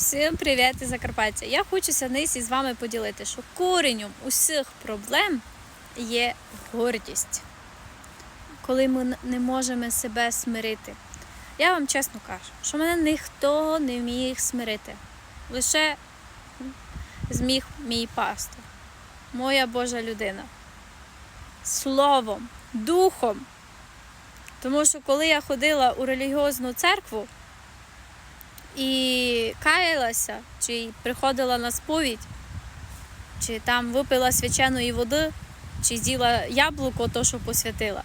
Всім привіт із Закарпаття! Я хочу сьогодні з вами поділити, що коренем усіх проблем є гордість, коли ми не можемо себе смирити. Я вам чесно кажу, що мене ніхто не міг смирити. Лише зміг мій пастор, моя Божа людина. Словом, духом. Тому що коли я ходила у релігіозну церкву, і каялася, чи приходила на сповідь, чи там випила свяченої води, чи з'їла яблуко, то, що посвятила,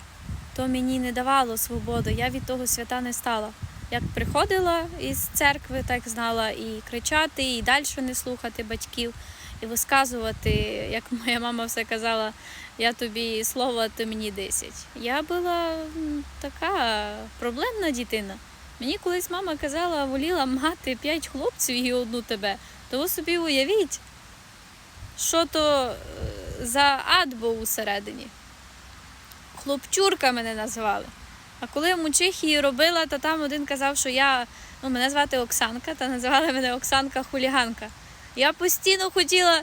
то мені не давало свободу. Я від того свята не стала. Як приходила із церкви, так знала і кричати, і далі не слухати батьків, і висказувати, як моя мама все казала, я тобі слово, ти мені десять. Я була така проблемна дитина. Мені колись мама казала, воліла мати п'ять хлопців і одну тебе. То ви собі уявіть, що то е, за ад був усередині. Хлопчурка мене назвали. А коли я в Мучихії робила, то там один казав, що я, ну, мене звати Оксанка, та називали мене Оксанка Хуліганка. Я постійно хотіла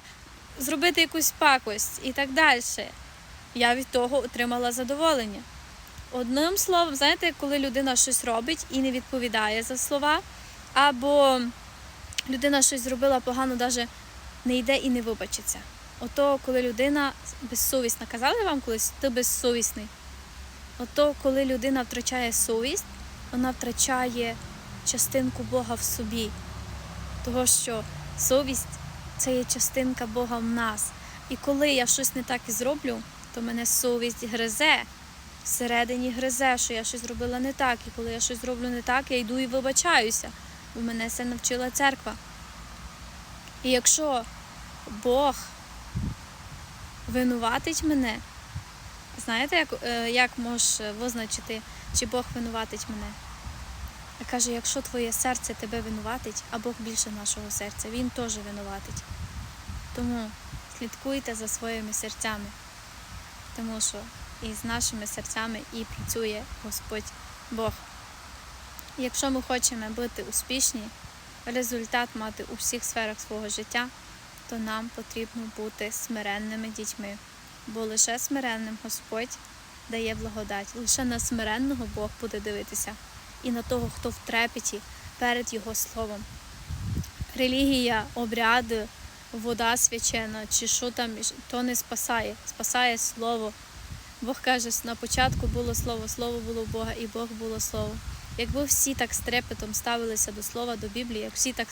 зробити якусь пакость і так далі. Я від того отримала задоволення. Одним словом, знаєте, коли людина щось робить і не відповідає за слова, або людина щось зробила погано, навіть не йде і не вибачиться. Ото, коли людина безсовісна, казали вам колись, ти безсовісний. Ото, коли людина втрачає совість, вона втрачає частинку Бога в собі. Того, що совість це є частинка Бога в нас. І коли я щось не так і зроблю, то мене совість гризе всередині гризе, що я щось зробила не так. І коли я щось зроблю не так, я йду і вибачаюся, бо мене це навчила церква. І якщо Бог винуватить мене, знаєте, як, е, як можеш визначити, чи Бог винуватить мене? Каже, якщо твоє серце тебе винуватить, а Бог більше нашого серця, Він теж винуватить. Тому слідкуйте за своїми серцями, тому що і з нашими серцями і працює Господь Бог. Якщо ми хочемо бути успішні, результат мати у всіх сферах свого життя, то нам потрібно бути смиренними дітьми, бо лише смиренним Господь дає благодать, лише на смиренного Бог буде дивитися, і на того, хто в трепеті перед Його словом. Релігія, обряди, вода свячена, чи що там, то не спасає, спасає слово. Бог каже, на початку було слово, слово було в Бога, і Бог було слово. Якби всі так з трепетом ставилися до слова, до Біблії, як всі так